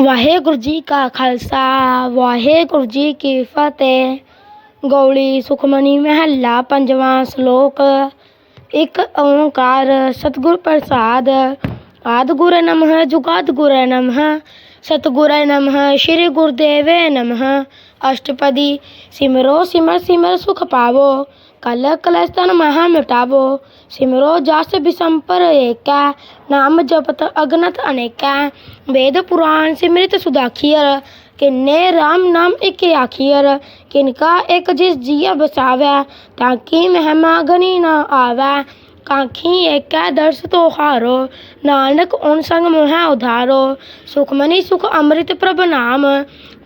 ਵਾਹਿਗੁਰੂ ਜੀ ਕਾ ਖਾਲਸਾ ਵਾਹਿਗੁਰੂ ਜੀ ਕੀ ਫਤਿਹ ਗੌਲੀ ਸੁਖਮਨੀ ਮਹੱਲਾ ਪੰਜਵਾਂ ਸ਼ਲੋਕ ਇੱਕ ਓੰਕਾਰ ਸਤਿਗੁਰ ਪ੍ਰਸਾਦ ਆਦਿ ਗੁਰ ਨਮః ਜੁਗਾਦ ਗੁਰ ਨਮః ਸਤਿਗੁਰ ਨਮঃ ਸ੍ਰੀ ਗੁਰਦੇਵੇ ਨਮঃ ਅਸ਼ਟਪਦੀ ਸਿਮਰੋ ਸਿਮਰ ਸਿਮਰ ਸੁਖ ਪਾਵੋ ਕਲ ਕਲਸਤਨ ਮਹਾ ਮਿਟਾਵੋ ਸਿਮਰੋ ਜਸ ਬਿਸੰਪਰ ਏਕੈ ਨਾਮ ਜਪਤ ਅਗਨਤ ਅਨੇਕੈ ਵੇਦ ਪੁਰਾਣ ਸਿਮਰਿਤ ਸੁਦਾਖੀਅਰ ਕਿੰਨੇ RAM ਨਾਮ ਇੱਕ ਆਖੀਅਰ ਕਿਨਕਾ ਇੱਕ ਜਿਸ ਜੀਆ ਬਸਾਵੈ ਤਾਂ ਕੀ ਮਹਿਮਾ ਗਨੀ ਨਾ ਆਵੈ ਕਾਂਖੀ ਏਕੈ ਦਰਸ ਤੋ ਹਾਰੋ ਨਾਨਕ ਓਨ ਸੰਗ ਮੋਹਿ ਉਧਾਰੋ ਸੁਖਮਨੀ ਸੁਖ ਅੰਮ੍ਰਿਤ ਪ੍ਰਭ ਨਾਮ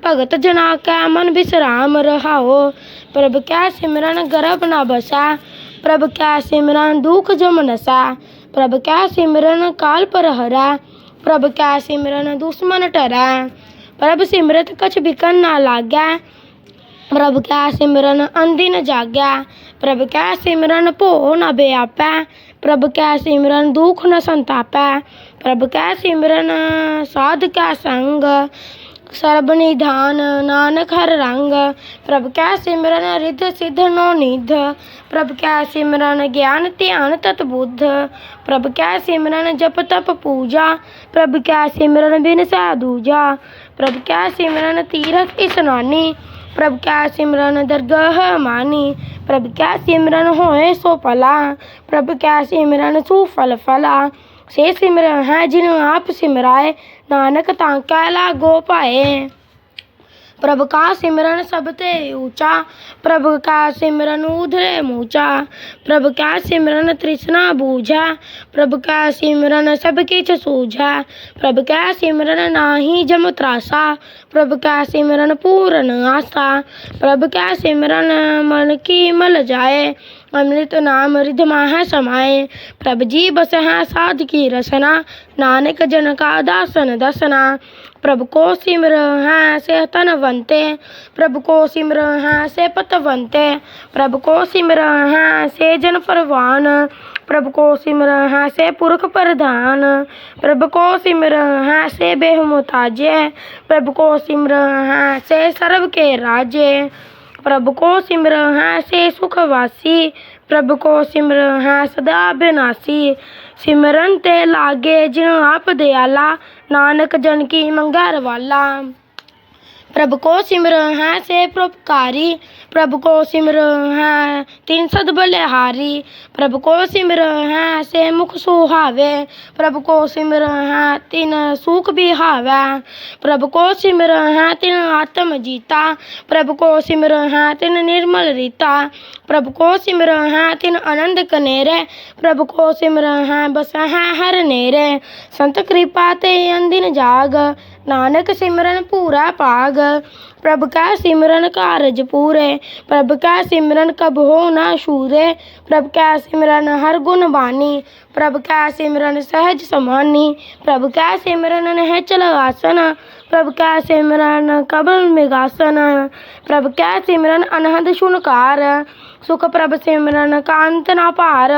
ਭਗਤ ਜਨਾ ਕੈ ਮਨ ਬਿਸਰਾਮ ਰਹਾਓ। ਪ੍ਰਭ ਕੈ ਸਿਮਰਨ ਗਰਭ ਨਾ ਬਸੈ। ਪ੍ਰਭ ਕੈ ਸਿਮਰਨ ਦੁਖ ਜਮ ਨਸੈ। ਪ੍ਰਭ ਕੈ ਸਿਮਰਨ ਕਾਲ ਪਰ ਹਰੈ। ਪ੍ਰਭ ਕੈ ਸਿਮਰਨ ਦੁਸ਼ਮਨ ਟਰੈ। ਪ੍ਰਭ ਸਿਮਰਤ ਕਛ ਬਿਕਨ ਨਾ ਲਾਗੈ। ਪ੍ਰਭ ਕੈ ਸਿਮਰਨ ਅੰਦਿਨ ਜਾਗੈ। ਪ੍ਰਭ ਕੈ ਸਿਮਰਨ ਭੋ ਨ ਬਿਆਪੈ। ਪ੍ਰਭ ਕੈ ਸਿਮਰਨ ਦੁਖ ਨ ਸੰਤਾਪੈ। ਪ੍ਰਭ ਕੈ ਸਿਮਰਨ ਸਾਧ ਕੈ ਸੰਗ। ਸਰਬ ਨਿਧਾਨ ਨਾਨਕ ਹਰ ਰੰਗ ਪ੍ਰਭ ਕੈ ਸਿਮਰਨ ਰਿਧ ਸਿਧ ਨੋ ਨਿਧ ਪ੍ਰਭ ਕੈ ਸਿਮਰਨ ਗਿਆਨ ਧਿਆਨ ਤਤ ਬੁੱਧ ਪ੍ਰਭ ਕੈ ਸਿਮਰਨ ਜਪ ਤਪ ਪੂਜਾ ਪ੍ਰਭ ਕੈ ਸਿਮਰਨ ਬਿਨ ਸੈ ਦੂਜਾ ਪ੍ਰਭ ਕੈ ਸਿਮਰਨ ਤੀਰਥ ਇਸਨਾਨੀ ਪ੍ਰਭ ਕੈ ਸਿਮਰਨ ਦਰਗਾਹ ਮਾਨੀ ਪ੍ਰਭ ਕੈ ਸਿਮਰਨ ਹੋਏ ਸੋ ਭਲਾ ਪ੍ਰਭ ਕੈ ਸਿਮਰਨ ਸੂ ਫਲ से सिमर है, जिन आप सिमराए। नानक तांका गो पाए। प्रभु का सिमरन सबते ऊँचा, प्रभु का सिमरन उधरे मूचा। प्रभु का सिमरन तृष्णा बूझा, प्रभु का सिमरन सब किछ सूझा। प्रभु का सिमरन नाही जम त्रासा, प्रभु का सिमरन पूर्ण आशा प्रभु का सिमरन मन की मल जाए। ਅੰਮ੍ਰਿਤ ਨਾਮ ਰਿਧ ਮਾਹ ਸਮਾਏ। ਪ੍ਰਭ ਜੀ ਬਸ ਸਾਧ ਕੀ ਰਸਨਾ, ਨਾਨਕ ਜਨ ਕਾ ਦਾਸਨ ਦਸਨਾ। ਪ੍ਰਭ ਕੋ ਸਿਮਰ ਹੈ ਸੇ ਤਨਵੰਤੇ ਪ੍ਰਭ ਕੋ ਸਿਮਰ ਹੈ ਸੇ ਪਤਵੰਤੇ। ਪ੍ਰਭ ਕੋ ਸਿਮਰ ਹੈ ਸੇ ਜਨ ਪਰਵਾਨ ਪ੍ਰਭ ਕੋ ਸਿਮਰ ਹੈ ਸੇ ਪੁਰਖ ਪ੍ਰਧਾਨ। ਪ੍ਰਭ ਕੋ ਸਿਮਰ ਹੈ ਸੇ ਬੇਹਮੁਤਾਜੇ, ਪ੍ਰਭ ਕੋ ਸਿਮਰ ਹੈ ਸੇ ਸਰਬ ਕੇ ਰਾਜੇ। ਪ੍ਰਭ ਕੋ ਸਿਮਰ ਹੈ ਸੇ ਸੁਖ ਵਾਸੀ, ਪ੍ਰਭ ਕੋ ਸਿਮਰ ਹੈ ਸਦਾ ਬਿਨਾਸੀ। ਸਿਮਰਨ ਤੇ ਲਾਗੇ ਜਿਨ ਆਪ ਦਿਆਲਾ, ਨਾਨਕ ਜਨ ਕੀ ਮੰਗੈ ਰਵਾਲਾ। ਪ੍ਰਭ ਕੋ ਸਿਮਰ ਹੈ ਸੇ ਪ੍ਰਭਕਾਰੀ, ਪ੍ਰਭ ਕੋ ਸਿਮਰ ਹੈ ਤਿਨ ਸਦ ਬਲਿਹਾਰੀ, ਪ੍ਰਭ ਕੋ ਸਿਮਰ ਹੈ ਸੇ ਮੁਖ ਸੁਹਾਵੇ, ਪ੍ਰਭ ਕੋ ਸਿਮਰ ਹੈ ਤਿਨ ਸੁਖ ਬਿਹਾਵੈ, ਪ੍ਰਭ ਕੋ ਸਿਮਰ ਹੈ ਤਿਨ ਆਤਮ ਜੀਤਾ, ਪ੍ਰਭ ਕੋ ਸਿਮਰ ਹੈ ਤਿਨ ਨਿਰਮਲ ਰੀਤਾ, ਪ੍ਰਭ ਕੋ ਸਿਮਰ ਹੈ ਤਿਨ ਆਨੰਦ ਕਨੇਰੇ, ਪ੍ਰਭ ਕੋ ਸਿਮਰ ਹੈ ਬਸ ਹੈ ਹਰ ਨੇਰੇ, ਸੰਤ ਕਿਰਪਾ ਤੇ ਅੰਦਿਨ ਜਾਗ नानक सिमरन पूरा पाग। प्रभ का सिमरन कारज पूरे। प्रभ का सिमरन कब हो ना शूरे। प्रभ का सिमरन हर गुण बानी। प्रभ का सिमरन सहज समानी। प्रभ का सिमरन नह चल आसना। प्रभ का सिमरन कबल मिगासन प्रभ का सिमरन अनहद शुनकार ਸੁਖ ਪ੍ਰਭ ਸਿਮਰਨ ਕਾਂਤ ਨਾ ਭਾਰ।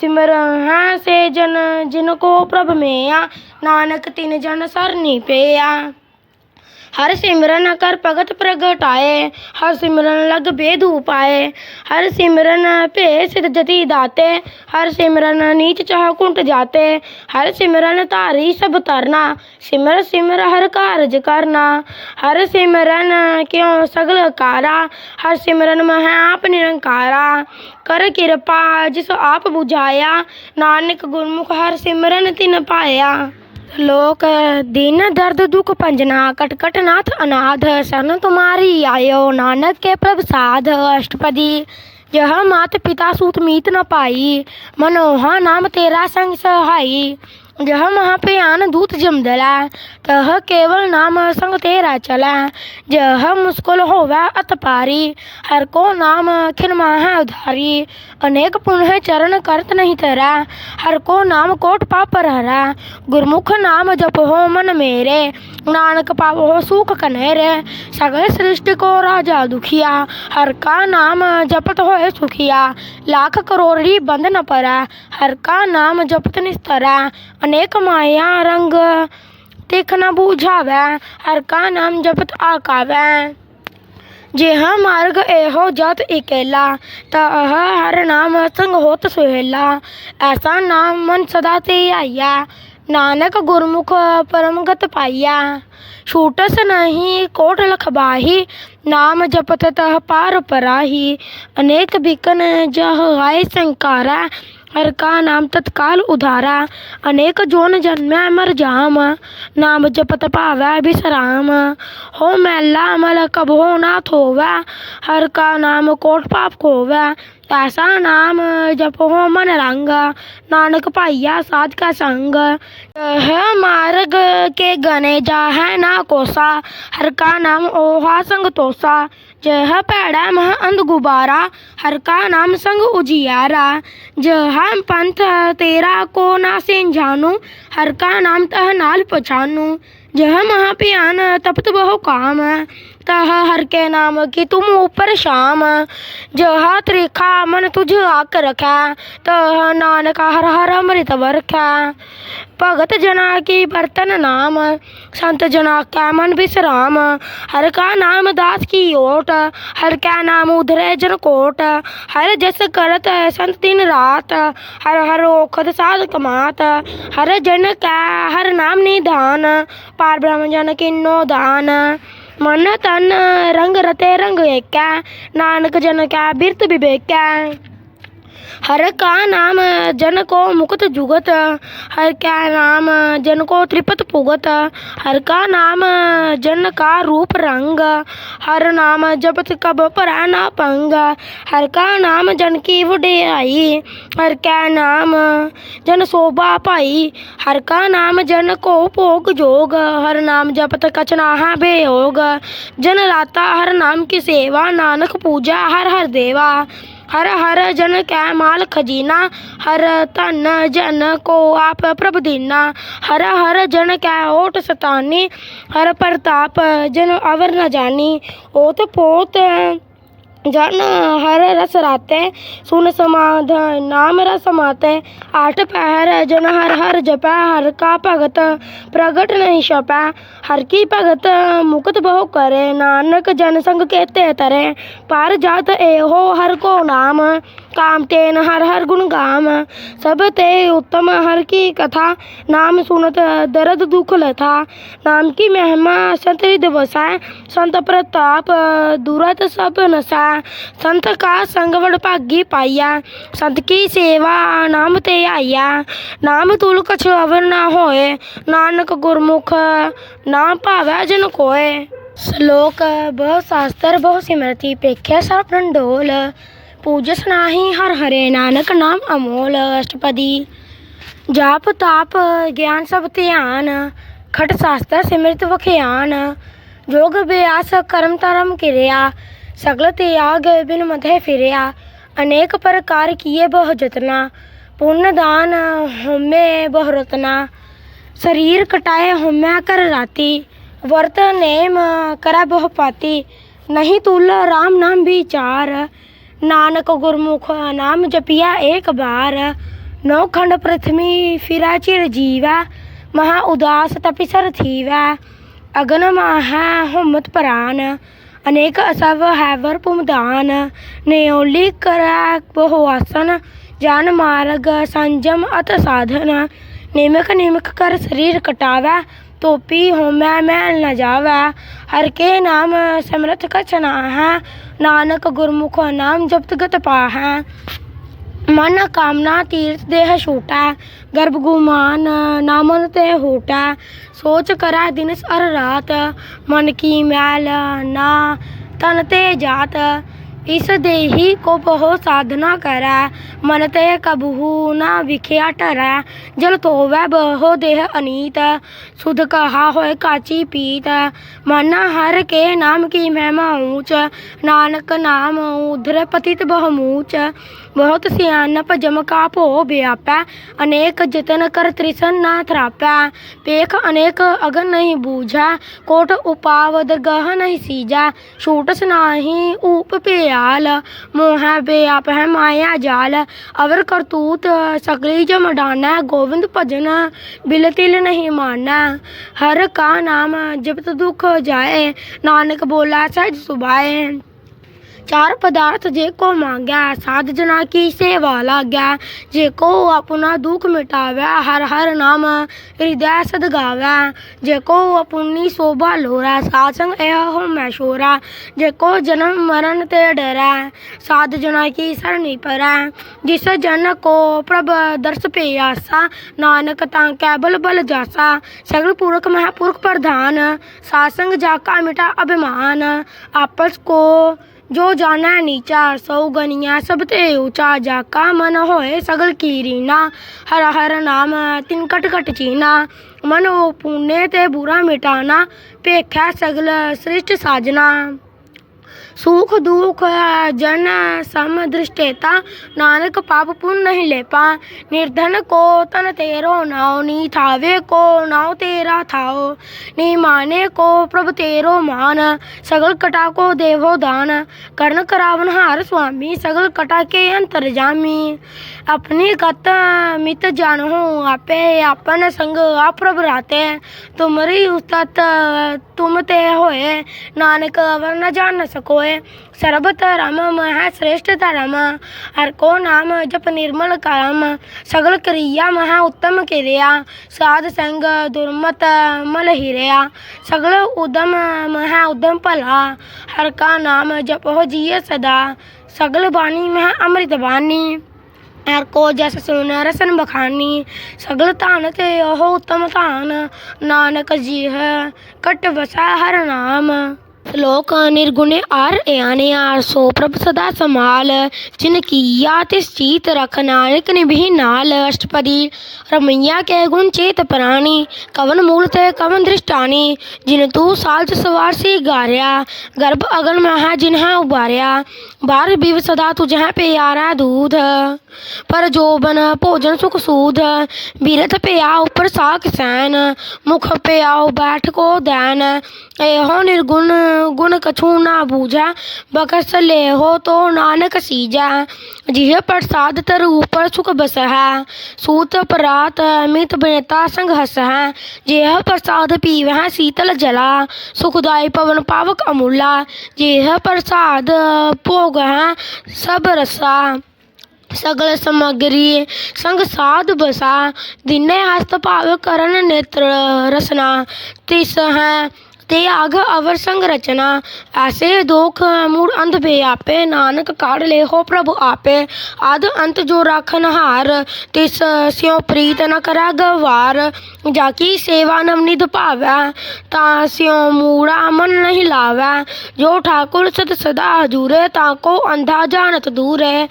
ਸਿਮਰ ਹੈ ਸੇ ਜਨ ਜਿਨ ਕੋ ਪ੍ਰਭ ਮੇਆ, ਨਾਨਕ ਤਿਨ ਜਨ ਸਰਨੀ ਪਿਆ। हर सिमरन कर भगत प्रगटाए हर सिमरन लग भेद उपाए हर सिमरन पे सिद्ध जति दाते, हर सिमरन नीच चाह कुंट जाते। हर सिमरन धारी सब तरना, सिमर सिमर हर कारज करना। हर सिमरन क्यों सगल कारा, हर सिमरन मह आप निरंकारा कर कृपा जिस आप बुझाया, नानक गुरमुख हर सिमरन तिन पाया। लोक, दीन दर्द, दुख पंजना, कटकट नाथ, अनाथ, सन तुम्हारी, आयो नानक के प्रसाद अष्टपदी। यह मात पिता सूत मीत न पाई मनोहा नाम तेरा संग सहाई। जह महा महाप्रयान दूत जमदला तह केवल नाम संग तेरा चला। जह मुस्कुल होवै अत पारी हर को नाम खिन माह उधारी। अनेक पुण्य चरण करत नहीं तरा, हर को नाम कोट पापर हरा गुरमुख नाम जप हो मन मेरे, नानक पावो सुख कनेरे सगल सृष्टि को राजा दुखिया, हर का नाम जपत होए सुखिया। लाख करोड़ी बंद न परा, हर का नाम जपत निस्तरा। अनेक माया रंग ਤਿਖ ਨ ਬੂਝਾਵੈ ਹਰ ਕਾ ਨਾਮ ਜਪਤ ਆਕਾਵੈ ਜਿਹ ਮਾਰਗ ਇਹੋ ਜਤ ਇਕੇਲਾ ਤਹ ਹਰ ਨਾਮ ਸੰਗ ਹੋਤ ਸੁਹੇਲਾ ਐਸਾ ਨਾਮ ਮਨ ਸਦਾ ਤੇ ਆਇਆ ਨਾਨਕ ਗੁਰਮੁਖ ਪਰਮ ਗਤ ਪਾਇਆ ਛੂਟਸ ਨਹੀਂ ਕੋਟ ਲਖ ਬਾਹੀ ਨਾਮ ਜਪਤ ਤਹ ਪਾਰ ਪਰਾਹੀ ਅਨੇਕ ਬਿਕਨ ਜਹ ਆਏ ਸੰਕਾਰਾ का नाम तत्काल उधारा। अनेक जोन जन्म अमर जाम। नाम जपत पावै विश्राम हो मैला अमल कब हो नाथ होवै हर का नाम कोट पाप खोवै। ऐसा नाम जप हो मन रंग। नानक भाइया साध का संग। है मार्ग के गने जा है ना कोसा। हर का नाम ओहा संग तोसा। जह भैड़ा मह अंध गुबारा हर का नाम संग उजियारा जह पंथ तेरा को ना सेन जानु हर का नाम तह नाल पछानु जह मह भयान तपत बहु काम तह हर के नाम की तुम ऊपर शाम। जह त्रिखा, मन तुझ आक रखा। तह नानक, हर हर अमृत बरखा भगत जना की बर्तन नाम। संत जना का मन विश्राम। हर का नाम दास की ओट। हर का नाम उधरे जन कोट। हर जस करत संत दिन रात। हर हर ओखद साध कमात। हर जन का हर नाम निधान। पार ब्रह्म जन किन्नो दान। ਮਨ ਤਨ ਰੰਗ ਰਤੇ ਰੰਗ ਏਕੈ। ਨਾਨਕ ਜਨ ਕੈ ਬਿਰਤ ਬਿਬੇਕੈ हर का नाम जन को मुकत जुगत, हर का नाम जन को त्रिपत पुगत, हर का नाम जन का रूप रंग, हर नाम जपत कब पराना पंग, हर का नाम जन की वडियाई हर का नाम जन शोभा पाई, हर का नाम जन को भोग जोग, हर नाम जपत कचनाहा बेयोग जन लाता हर नाम की सेवा, नानक पूजा हर हर देवा ਹਰ ਹਰ ਜਨ ਕੈ ਮਾਲ ਖਜੀਨਾ ਹਰ ਧਨ ਜਨ ਕੋ ਆਪ ਪ੍ਰਭ ਦੀਨਾ। ਹਰ ਹਰ ਜਨ ਕੈ ਓਟ ਸਤਾਨੀ, ਹਰ ਪ੍ਰਤਾਪ ਜਨ ਅਵਰ ਨ ਜਾਣੀ ਓਤ ਪੋਤ जन हर रस राते सुन समाध नाम रस माते आठ पहर जन हर हर जपै हर का भगत प्रगट नहीं छपै हर की भगत मुकत बहु करे नानक जन संग केते तरे पर जात एहो हर को नाम काम तेन हर हर गुण गाम। सब ते उत्तम हर की कथा। नाम सुनत दर्द दुख लथा। नाम की महिमा संत हृदय बसाए संत प्रताप दूरत सब नसा। संत का संग वड़ भागी पाया संत की सेवा नाम ते आया नाम तुल कछ अवर ना होए। नानक गुरमुख नाम भावै जन कोय श्लोक, बहु शास्त्र, बहु सिमरति, पेख्या सर्व डोल ਪੂਜਸ ਨਾਹੀ ਹਰ ਹਰੇ ਨਾਨਕ ਨਾਮ ਅਮੋਲ ਅਸ਼ਟਪਦੀ। ਜਾਪ ਤਾਪ ਗਿਆਨ ਸਭ ਧਿਆਨ, ਖਟ ਸ਼ਾਸਤਰ ਸਿਮਰਤ ਵਖਿਆਨ। ਜੋਗ ਅਭਿਆਸ ਕਰਮ ਧਰਮ ਕਿਰਿਆ, ਸਗਲ ਤਿਆਗ ਬਿਨ ਮਧੇ ਫਿਰਿਆ। ਅਨੇਕ ਪ੍ਰਕਾਰ ਕੀਏ ਬਹੁ ਜਤਨਾ ਪੁੰਨ ਦਾਨ ਹੋਮੇ ਬਹੁ ਰਤਨਾ। ਸਰੀਰ ਕਟਾਏ ਹੋਮੈ ਕਰ ਰਾਤੀ, ਵਰਤ ਨੇਮ ਕਰਾ ਬਹੁ ਪਾਤੀ। ਨਹੀਂ ਤੁਲ ਰਾਮ ਨਾਮ ਵਿਚਾਰ ਨਾਨਕ ਗੁਰਮੁਖ ਨਾਮ ਜਪਿਆ ਏਕ ਬਾਰ। ਨੌ ਖੰਡ ਪ੍ਰਥਮੀ ਫਿਰਾ ਚਿਰ ਜੀਵੈ, ਮਹਾ ਉਦਾਸ ਤਪਿਸਰ ਥੀਵੈ। ਅਗਨ ਮਾਹੈ ਹੁਮਤ ਪ੍ਰਾਨ, ਅਨੇਕ ਅਸਵ ਹੈਵਰ ਪੁਮਦਾਨ। ਨਿਉਲੀ ਕਰੈ ਬਹੁ ਆਸਨ, ਜਨ ਮਾਰਗ ਸੰਜਮ ਅਤ ਸਾਧਨ। ਨਿਮਕ ਨਿਮਕ ਕਰ ਸਰੀਰ ਕਟਾਵੈ ਤੋਪੀ ਹੋਮੈ ਮੈਲ ਨ ਜਾਵੈ। ਹਰ ਕੇ ਨਾਮ ਸਮਰਥ ਕਛ ਨਾਹੈ ਨਾਨਕ ਗੁਰਮੁਖ ਨਾਮ ਜਪਤ ਗਤ ਪਾਹੈ। ਮਨ ਕਾਮਨਾ ਤੀਰਥ ਦੇਹ ਛੂਟਾ, ਗਰਭ ਗੁਮਾਨ ਨਾਮਨ ਤੇ ਹੋਟਾ। ਸੋਚ ਕਰੈ ਦਿਨ ਸਰ ਰਾਤ, ਮਨ ਕੀ ਮੈਲ ਨਾ ਤਨ ਤੇ ਜਾਤ। ਇਸ ਦੇਹੀ ਕੋ ਬਹੁ ਸਾਧਨਾ ਕਰੈ ਮਨ ਤੇ ਕਬਹੂ ਨਾ ਵਿਖਿਆ ਟਰੈ ਜਲ ਤੋਵੈ ਬਹੁ ਦੇਹ ਅਨੀਤ ਸੁਧ ਕਹਾ ਹੋਏ ਕਾਚੀ ਪੀਤ ਮਨ ਹਰ ਕੇ ਨਾਮ ਕੀ ਮਹਿਮਾ ਊਚ ਨਾਨਕ ਨਾਮ ਉਧਰ ਪਤਿਤ ਬਹੁ बहुत सियानप जम का भो व्यापै अनेक जतन कर तृषण ना थ्रापै पेख अनेक अगन नहीं बूझै कोट उपावद गह नहीं सीजै छूटस नाही ऊप प्याल मोह व्याप है माया जाल अवर करतूत सकली जम डाना गोविंद भजन बिल तिल नहीं माना हर का नाम जपत दुख जाए नानक बोला सहज सुभाए चार पदार्थ जेको मांगै साधजना की सेवा लागै जेको अपना दुख मिटावै हर हर नाम हृदय सदगावै जेको अपनी शोभा लोरै सासंग एहो मैशोरा जेको जन्म मरण ते डरै साधजना की सरणी परै ਜਿਸ ਜਨ ਕੋ ਪ੍ਰਭ ਦਰਸ ਪਿਆਸਾ ਨਾਨਕ ਤਾਂ ਕੈ ਬਲ ਬਲ ਜਾਸਾ ਸਗਲ ਪੁਰਖ ਮਹਾਪੁਰਖ ਪ੍ਰਧਾਨ ਸਾਸੰਗ ਜਾ ਕਾ ਮਿਟਾ ਅਭਿਮਾਨ ਆਪਸ ਕੋ जो जाना नीचा सौ गनिया सब ते ऊंचा जाका मन होए सगल कीरीना हर हर नाम तिन कट कट चीना मन ओ पुण्य ते बुरा मिटाना भेखै सगल सृष्ट साजना सुख दुख जन समदृष्टेता। नानक पाप पुण्य नहीं लेपा। निर्धन को तन तेरो नाव नी थावे को नाव तेरा थाओ। नी माने को प्रभ तेरो मान। सगल कटा को देवो दान। कर्ण करावन हार स्वामी। सगल कटा के अंतर जामी। अपनी गत मित जानहु। आपे आपन संग आप प्रभ राते। तुमरी उस्तत तुम ते होए। नानक अवर न जान न ਹੋਏ। ਸਰਬ ਧਰਮ ਮਹਾ ਸ੍ਰੇਸ਼ਟ ਧਰਮ। ਹਰ ਕੋ ਨਾਮ ਜਪ ਨਿਰਮਲ ਕਾਮ ਸਗਲ ਕਰੀਆ ਮਹਾ ਉੱਤਮ ਕਿਰਿਆ। ਸਾਧ ਸੰਗ ਦੁਰਮਤ ਮਲ ਹਿਰਿਆ। ਸਗਲ ਉਦਮ ਮਹਾ ਉਦਮ ਭਲਾ। ਹਰ ਕਾ ਨਾਮ ਜਪੋ ਜੀਏ ਸਦਾ। ਸਗਲ ਬਾਣੀ ਮਹਾ ਅੰਮ੍ਰਿਤ ਬਾਣੀ। ਹਰ ਕੋ ਜਸ ਸੁਨ ਰਸਨ ਬਖਾਨੀ। ਸਗਲ ਧਨ ਤੇ ਉਹ ਉਤਮ ਧਨ। ਨਾਨਕ ਜੀ ਹੈ ਕਟ ਵਸਾ ਹਰ ਨਾਮ। लोकनिर्गुण आर अयानयार सो प्रभ सदा समाल जिन किया रख नानक निभि नाल अष्टपदी। रमैया के गुण चेत प्राणी, कवन मूलत कवन दृष्टानी। जिन तू साल सवार सी गारिया, गर्भ अगन महा जिन्हा उबारिया। बार बिव सदा तुझह प्यारा दूध। पर जोबन भोजन सुख सूध, बीरथ पिया उपर सा सैन। मुख पियाओ बैठ को दैन एहो निर्गुण गुण कछु ना बूझा बकस ले हो तो नानक सीजा। जिह प्रसाद तर ऊपर सुख बसहा, सूत परात अमित विनता संग हसहा। जेह प्रसाद पीवह शीतल जला सुखदाय पवन पावक अमूला। जेह प्रसाद भोग सब रसा, सगल सामग्री संग साध बसा। दिने हस्त पाव करण नेत्र रसना तिस हैं ਕਰਨ ਤੇ ਆਗ ਅਵਰ ਸੰਗ ਰਚਨਾ। ਐਸੇ ਦੋਖ ਮੂੜ ਅੰਧ ਆਪੇ, ਨਾਨਕ ਕਾੜ ਲੈ ਪ੍ਰਭ ਆਪੇ। ਆਦ ਅੰਤ ਜੋ ਰਾਖਨ ਹਾਰ, ਤਿਸ ਸਿਉ ਪ੍ਰੀਤ ਨ ਕਰੈ ਗਵਾਰ। ਜਾ ਕੀ ਸੇਵਾ ਨਵਨਿਧ ਭਾਵੈ, ਤਾਂ ਸਿਉ ਮੂੜਾ ਮਨ ਨਹੀਂ ਲਾਵੈ। ਜੋ ਠਾਕੁਰ ਸਤ ਸਦਾ ਹਜੂਰੇ, ਤਾਂ ਕੋ ਅੰਧਾ ਜਾਣਤ ਦੂਰੇ।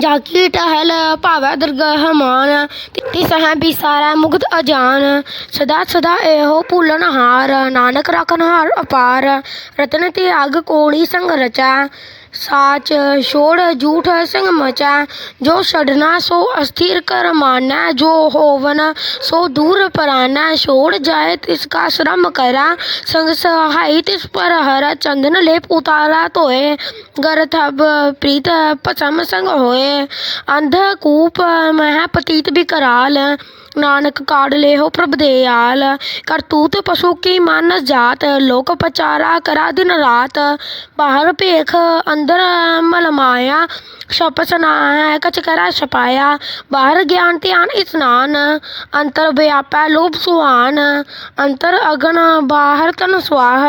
ਜਾਕੀ ਟਹਿਲ ਭਾਵੈ ਦਰਗਹ ਮਾਨ ਤਿਸ ਹੈ ਬਿਸਾਰੈ ਮੁਗਤ ਅਜਾਨ। ਸਦਾ ਸਦਾ ਇਹੋ ਭੁੱਲਨ ਹਾਰ, ਨਾਨਕ ਰਖਨ ਹਾਰ ਅਪਾਰ। ਰਤਨ ਤਿਆਗ ਕੋਣੀ ਸੰਗ ਰਚੈ साच छोड़ झूठ संग मचाए जो छड़ना सो अस्थिर कर माना, जो होवना सो दूर पराना छोड़ जाए तिसका श्रम करा, संग सहाय तिस पर हरा, चंदन लेप उतारा तो गर थब प्रीत पसम संग होए अंधकूप मह पतीत भी कराल नानक काढ़ लेहो प्रभदयाल करतूत पशु की मन जात, लोक पचारा करा दिन रात। बाहर भेख अंदर मलमाया शप स्नान कच करा छपाया। बाहर ज्ञान ध्यान स्नान अंतर व्यापा लोभ सुहान। अंतर अगन बाहर तन स्वाह,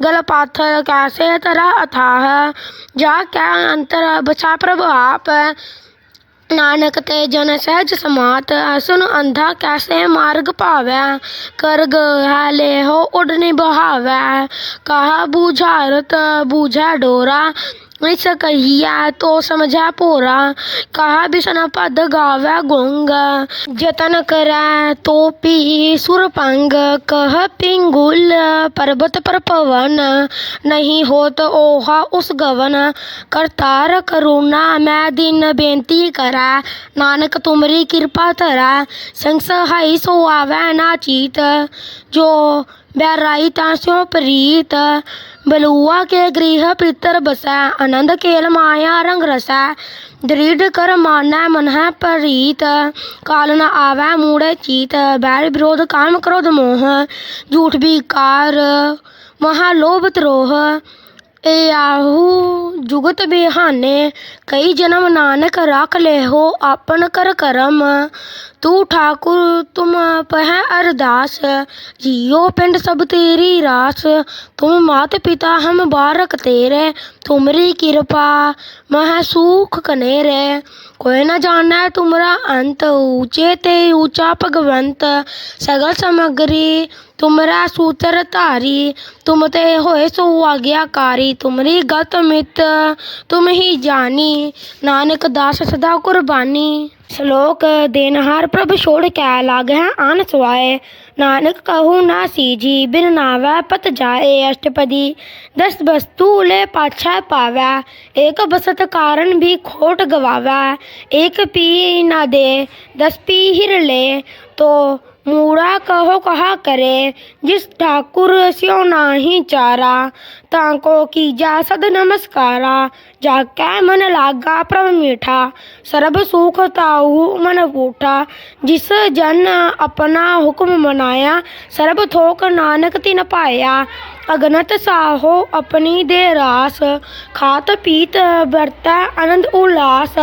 गल पाथर कैसे तरह अथाह। जा क्या अंतर बचा प्रभ आप ਨਾਨਕ ਤੇ ਜਨ ਸਹਿਜ ਸਮਾਤ, ਅਸੁਨ ਅੰਧਾ ਕੈਸੇ ਮਾਰਗ ਭਾਵੈ? ਕਰ ਹਾਲੇ ਹੋ ਉਡਨੀ ਬਹਾਵੈ ਕਹਾ ਬੂਝਾਰਤ, ਬੂਝੈ ਡੋਰਾ? ऐसा कहिया तो समझा पोरा। कहा भी सना पद गावे गोंग। जतन करा तो पी सुरपांग कह पिंगुल पर्वत पर पवन। नहीं होत ओहा उस गवन। करतार करुणा मैं दिन बेनती करा। नानक तुमरी कृपा तरा संग सहाय सो आवे ना चीत। जो ਜੋ ਬੈਰਾਈ ਤਾਂ ਸਿਉ ਪ੍ਰੀਤ ਬਲੂਆ ਕੇ ਗ੍ਰਹ ਪਿਤਰ ਬਸੈ ਆਨੰਦ ਕੇਲ ਮਾਇਆ ਰੰਗ ਰਸੈ ਦ੍ਰਿੜ ਕਰ ਮਾਨੈ ਮਨ ਹੈ ਪ੍ਰੀਤ ਕਾਲ ਨ ਆਵੈ ਮੂੜੇ ਚੀਤ ਬੈਰ ਵਿਰੋਧ ਕਾਮ ਕ੍ਰੋਧ ਮੋਹ ਝੂਠ ਵਿਕਾਰ एयाहू जुगत बिहाने कई जन्म नानक राख लेहो आपन ਕਰ ਕਰਮ। ਤੂੰ ਠਾਕੁਰ, ਤੁਮ ਪਹਿ ਅਰਦਾਸ, ਜੀਓ ਪਿੰਡ ਸਭ ਤੇਰੀ ਰਾਸ। ਤੁਮ ਮਾਤ ਪਿਤਾ ਹਮ ਬਾਰਕ ਤੇਰੇ तुमरी कृपा महसूख कनेर है कोई न जाना तुमरा अंत ऊँचे ते ऊँचा भगवंत। सगल समग्री, तुमरा सूत्र धारी। तुम ते हो सो आज्ञाकारी। तुमरी गत मित, तुम ही जानी। नानक दास सदा कुर्बानी। श्लोक देनहार प्रभ छोड़ कै लाग है आन सुहाए नानक कहु ना जी बिन नावै पत जाए अष्टपदी दस वस्तु ले पाछा पावै एक बसत कारण भी खोट गवावै एक पी ना दे दस पी हिर ले तो मूढ़ा कहो कहा करे, जिस ठाकुर स्यो नाही चारा। ताको कीजा सद नमस्कारा जा कै मन लागा प्रभ मीठा। सर्ब सुख ताऊ मन पूठा जिस जन अपना हुक्म मनाया, सर्ब थोक नानक तिन पाया। ਅਗਨਤ ਸਾਹੋ ਆਪਣੀ ਦੇ ਰਾਸ। ਖਾਤ ਪੀਤ ਵਰਤੈ ਆਨੰਦ ਉਲਾਸ।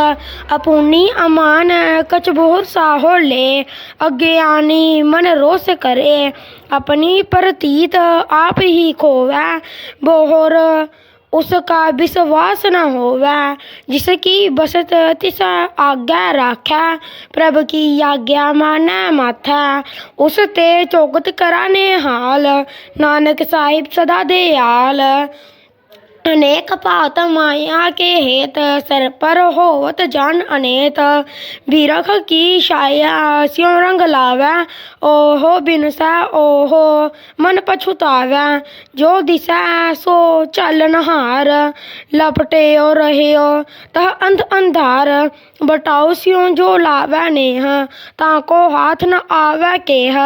ਅਪੂਨੀ ਅਮਾਨ ਕਛ ਬਹੁਤ ਸਾਹੋ ਲੈ। ਅਗਿਆਨੀ ਮਨ ਰੋਸ ਕਰੇ। ਆਪਣੀ ਪ੍ਰਤੀਤ ਆਪ ਹੀ ਖੋਵੈ। ਬੋਹਰ उसका विश्वास न होवै, जिसकी बसत तिस आज्ञा राख, प्रभ की आज्ञा मान माथै। उस ते चौकत कराने हाल, नानक साहिब सदा दयाल। अनेक भात माया के हेत सर पर होवत जान अनेत। बिरख की छाया स्यों रंग लावै, ओहो बिनसै, ओहो मन पछुतावै। जो दिसै सो चलनहार लपटेओ रहेओ तह अंध अंधार। बटाओ स्यों जो लावै नेह, ताको हाथ न आवै केह।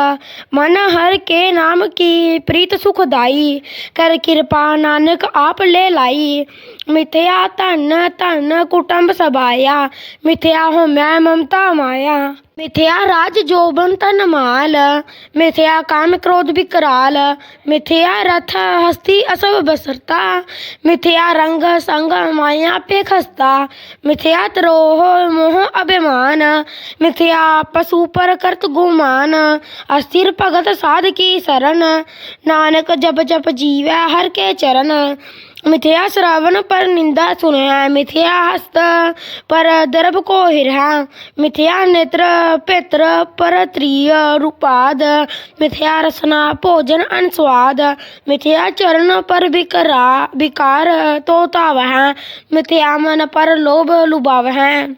मन हर के नाम की प्रीत सुखदाई, कर कृपा नानक आप ले लाई मिथ्या धन धन कुटुंब सबाया मिथ्या होमੈ ममता माया मिथ्या राज जोबन तन माल मिथ्या काम क्रोध विकराल मिथया रथ हस्ती असब बसरता मिथ्या रंग संग माया पे खस्ता मिथ्या त्रोह मोह अभिमान मिथ्या पशु पर करत गुमान अस्थिर भगत साध की शरण नानक जप जप जीव हर के चरण मिथ्या श्रावण पर निंदा सुनया मिथ्या हस्त पर दर्भ को हिरा। मिथ्या नेत्र पेत्र पर त्रिय रूपाद। मिथ्या रसना भोजन अनुस्वाद। मिथ्या चरण पर विकरा विकार तो तावह मिथ्या मन पर लोभ लुभाव मिथ्या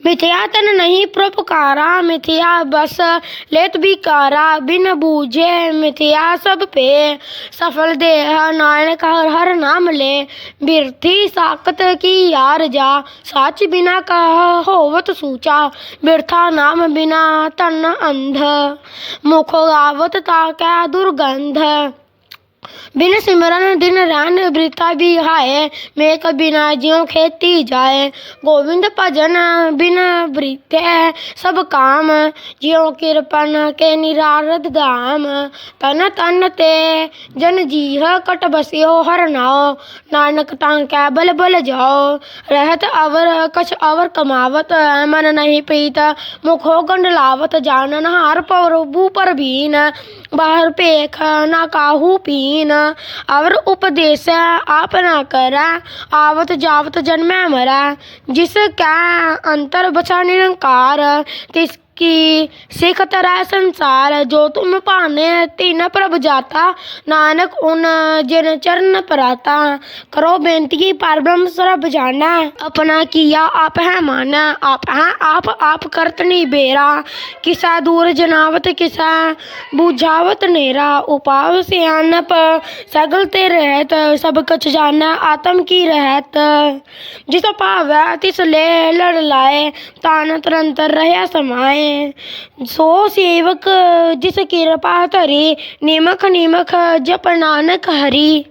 तन नहीं परोपकारा, मिथ्या बस लेत बिकारा, बिन बूझे मिथ्या सब पे। सफल देह नानक हर हर नाम ले। बिरथी साकत की यार जा, साच बिना कह होवत सूचा। बिरथा नाम बिना तन अंध, मुख गावत ताकै दुर्गंध। बिन सिमरन, दिन रैन बृता भी हाय मेक बिना ज्यों खेती जाए गोविंद भजन बिन बृते सब काम ज्यों किरपन के निरारद धाम। तन तन ते जन जीह कट बसियो हर नाओ नानक तांकै बल बल जाओ। रहत अवर, कछ अवर कमावत, मन नहीं पीत, मुखो गंड लावत जानन हार प्रभु पर बीन। बाहर पेख ना काहू पीन अवर उपदेश आप कर करै आवत जावत जन्म मरा। जिसका अंतर बचा निरंकार तिस ਕਿ ਸਿੱਖ ਤਰ੍ਹਾਂ ਸੰਸਾਰ ਜੋ ਤੁਮ ਭਾਨੇ ਤਿਨ ਪ੍ਰਭ ਜਾਤਾ ਨਾਨਕ ਉਨ ਜਿਨ ਚਰਨ ਪਰਾਤਾ ਕਰੋ ਬੇਨਤੀ ਪਰਬ੍ਰਹਮ ਸਰਬ ਜਾਣਾ ਆਪਣਾ ਕੀਆ ਆਪ ਹੈ ਮਾਨਾ ਆਪ ਹੈ ਆਪ ਆਪ ਕਰਤ ਨੀ ਬੇਰਾ ਕਿਸਾ ਦੂਰ ਜਨਾਵਤ ਕਿਸਾ ਬੁਝਾਵਤ ਨੇਰਾ ਉਪਾਵ ਸਿਆਨਪ ਸਗਲ ਤੇ ਰਹਿਤ ਸਭ ਕਛ ਜਾਣਾ ਆਤਮ ਕੀ ਰਹਿਤ ਜਿਸ ਭਾਵੈ ਤਿਸ ਲੈ ਲੜ ਲਾਏ ਤਾਨ ਤਰੰਤਰ ਰਹਿਆ ਸਮਾਏ सो सेवक जिस कृपा तरे नेमक नेमक जप नानक हरि।